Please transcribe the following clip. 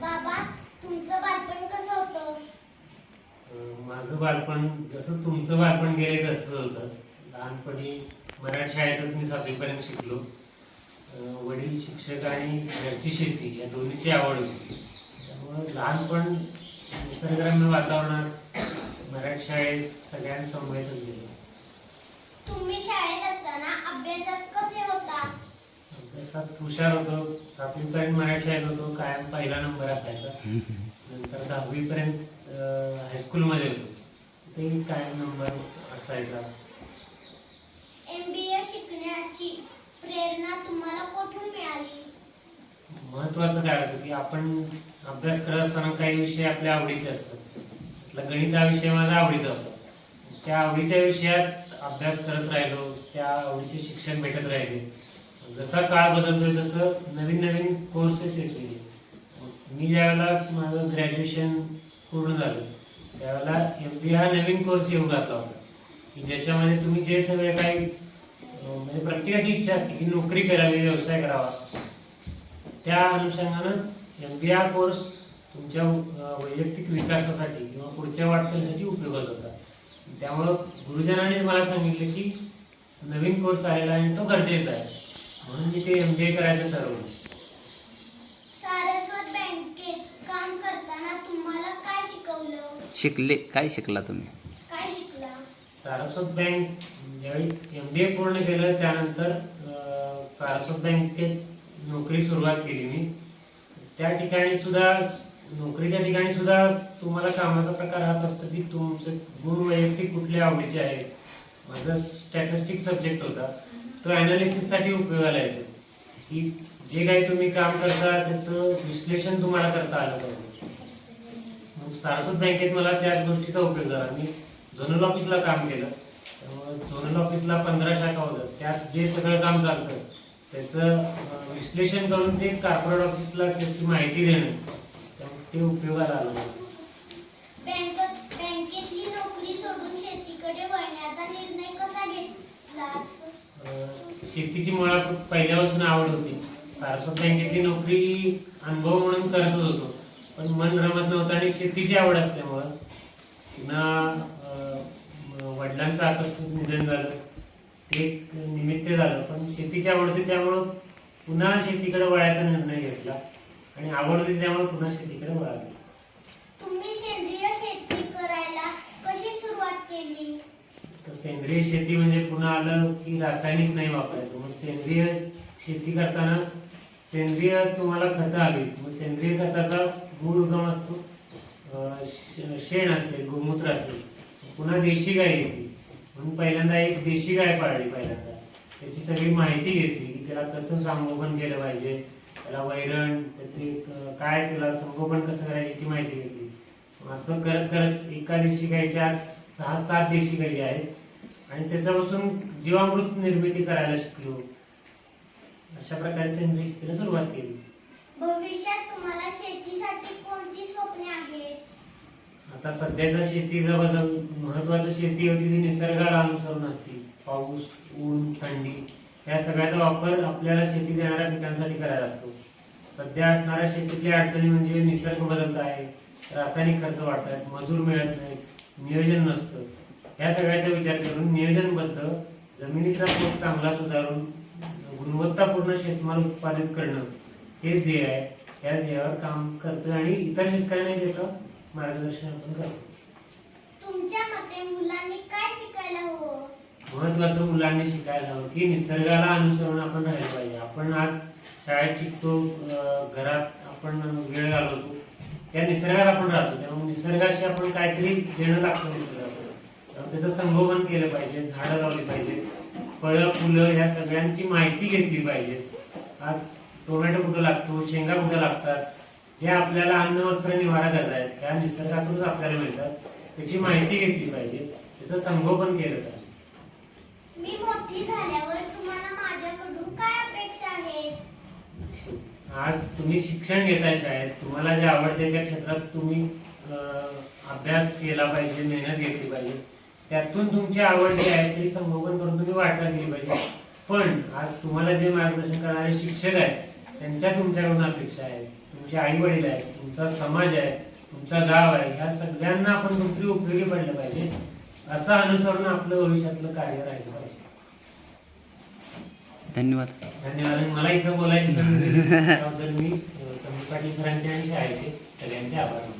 बाबा तुमचं बालपण कसं होतं? अं, माझं बालपण जसं तुमचं बालपण गेले तसंच होतं. लहानपणी मराठी शाळेतच मी सातवीपर्यंत शिकलो. वडील शिक्षक आणि घरची शेती या दोन्हीची आवड होती. त्यामुळं लहानपण निसर्गरम्य वातावरणात मराठी शाळेत सगळ्यांसमवेतच गेलो. तुम्ही शाळेत असताना अभ्यासात कसे होता? अभ्यासात हुशार होतो. सातवीपर्यंत मराठी शाळेत होतो. कायम पहिला नंबर असायचा. नंतर दहावीपर्यंत हायस्कूलमध्ये होतो. ते कायम नंबर असायचा. एम बी ए शिकण्याची प्रेरणा तुम्हाला कुठून मिळाली? महत्वाचं काय होतं की आपण अभ्यास करत असताना काही विषय आपल्या आवडीचे असतात. त्यातला गणित हा विषय माझा आवडीचा होता. त्या आवडीच्या विषयात अभ्यास करत राहिलो. त्या आवडीचे शिक्षण भेटत राहिले. जसा काळ बदलतोय तसं नवीन नवीन कोर्सेस येत मी ज्यावेळेला माझं ग्रॅज्युएशन पूर्ण झालं त्यावेळेला एम बी हा नवीन कोर्स येऊ घातला होता. की ज्याच्यामध्ये तुम्ही जे सगळे काही म्हणजे प्रत्येकाची इच्छा असते की नोकरी करावी व्यवसाय करावा. त्या अनुषंगानं एम बी हा कोर्स तुमच्या वैयक्तिक विकासासाठी किंवा पुढच्या वाटचालीसाठी उपयोगात होता. त्यामुळं गुरुजनांनीच मला सांगितलं की नवीन कोर्स आलेला आहे आणि तो गरजेचा आहे. म्हणून मी ते एम बी ए करायचं ठरवलं. सारस्वत बँकेत काम करताना तुम्हाला काय शिकवलं? शिकले. काय शिकला तुम्ही? काय शिकला? सारस्वत बँक ज्यावेळी एम बी ए पूर्ण केलं. त्यानंतर अं, सारस्वत बँकेत नोकरी सुरुवात केली मी. त्या ठिकाणी सुद्धा नोकरीच्या ठिकाणी सुद्धा तुम्हाला कामाचा प्रकार हाच असतो की तुमचे गुण वैयक्तिक कुठले आवडीचे आहेत? माझा स्टॅटिस्टिक सब्जेक्ट होता. तो अनालिसिससाठी उपयोगाला येतो की जे काही तुम्ही काम करता त्याचं विश्लेषण तुम्हाला करता आलं पाहिजे. मग सारस्वत बँकेत मला त्याच गोष्टीचा उपयोग झाला. मी झोनल ऑफिसला काम केलं. त्यामुळे झोनल ऑफिसला पंधरा शाखा होत्या. त्यात जे सगळं काम चालतं त्याचं विश्लेषण करून ते कॉर्पोरेट ऑफिसला त्याची माहिती देणं त्यामुळे ते उपयोगाला आलं. पाहिजे बँकेतली नोकरी सोडून शेतीकडे वळण्याचा निर्णय कसा घेतला? शेतीची मला पहिल्यापासून आवड होती. सारस्वत बँकेतली नोकरी अनुभव म्हणून करतच होतो. पण मन रमत नव्हतं आणि शेतीची आवड असल्यामुळं पुन्हा वडिलांचं आकस्मिक निधन झालं. ते एक निमित्त झालं. पण शेतीची आवड होती त्यामुळं पुन्हा शेतीकडे वळायचा निर्णय घेतला आणि आवड होती त्यामुळे पुन्हा शेतीकडे वळालो तुम्ही सेंद्रिय शेती करायला कशी सुरुवात केली तर सेंद्रिय शेती म्हणजे पुन्हा आलं की रासायनिक नाही वापरायचं. मग सेंद्रिय शेती करताना सेंद्रिय तुम्हाला खतं हवी मग सेंद्रिय खताचा मूळ उगम असतो. श- शेण असेल गोमूत्र असेल पुन्हा देशी गाय येते म्हणून पहिल्यांदा एक देशी गाय पाळली पहिल्यांदा. त्याची सगळी माहिती घेतली की त्याला कसं संगोपन केलं पाहिजे. त्याला वैरण त्याचे काय त्याला संगोपन कसं करायचं याची माहिती घेतली. मग असं करत करत एका देशी गायच्या आज सहा सात देशी गायी आहेत. आणि त्याच्यापासून जीवामृत निर्मिती करायला शिकलो. अशा प्रकारे सेंद्रिय शेतीला सुरुवात केली. भविष्यात तुम्हाला शेतीसाठी कोणती स्वप्ने आहेत? आता सध्याच्या शेतीचा बदल महत्वाचं शेती होती ती निसर्गाला अनुसरून असते पाऊस ऊन थंडी या सगळ्याचा वापर आपल्याला शेती देणाऱ्या पिकांसाठी करायचा असतो सध्या असणाऱ्या शेतीतल्या अडचणी म्हणजे निसर्ग बदलत आहे रासायनिक खर्च वाढत आहेत मजूर मिळत नाहीत नियोजन नसतं. या सगळ्याचा विचार करून नियोजनबद्ध जमिनीचा पोत चांगला सुधारून गुणवत्तापूर्ण शेतमाल उत्पादित करणं हेच ध्येय आहे. या ध्येयावर काम करतोय आणि इतर शेतकऱ्यांना त्याचं मार्गदर्शन आपण करतो तुमच्या मते मुलांनी काय शिकायला हवं? महत्वाचं मुलांनी शिकायला हवं की निसर्गाला अनुसरून आपण राहिलं पाहिजे. आपण आज शाळेत शिकतो घरात आपण वेळ घालवतो. त्या निसर्गात आपण राहतो. त्यामुळे निसर्गाशी आपण काहीतरी देणं लागतं निसर्गाला त्याचं संगोपन केलं पाहिजे झाडं लावली पाहिजे फळं फुलं ह्या सगळ्यांची माहिती घेतली पाहिजे. आज टोमॅटो कुठं लागतो शेंगा कुठं लागतात जे आपल्याला अन्न वस्त्र निवारा करत आहेत त्या निसर्गातूनच आपल्याला मिळतात त्याची माहिती घेतली पाहिजे त्याचं संगोपन केलं पाहिजे. मी मोठी झाल्यावर तुम्हाला माझ्याकडून काय अपेक्षा आहेत आज तुम्ही शिक्षण घेताय शाळेत तुम्हाला जे आवडते त्या क्षेत्रात तुम्ही अं, अभ्यास केला पाहिजे मेहनत घेतली पाहिजे. त्यातून तुमची आवड जी आहे ते संगोपन करून तुम्ही वाटचाल केली पाहिजे. पण आज तुम्हाला जे मार्गदर्शन करणारे शिक्षक आहेत त्यांच्या तुमच्याकडून अपेक्षा आहेत. तुमचे आई वडील आहेत तुमचा समाज आहे तुमचा गाव आहे ह्या सगळ्यांना आपण कुठेतरी उपयोगी पडलं पाहिजे. असं अनुसरून आपलं भविष्यातलं कार्य राहिलं पाहिजे. धन्यवाद. धन्यवाद. आणि मला इथं बोलायची संधी दिली. त्याबद्दल मी संदीप पाटील सरांचे आणि शाळेचे सगळ्यांचे आभार मानतो.